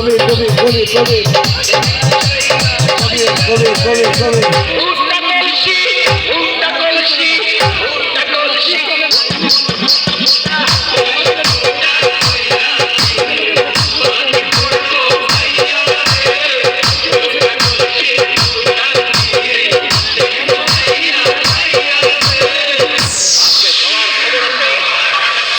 কবি কবি কবি কবি কবি কবি কবি কবি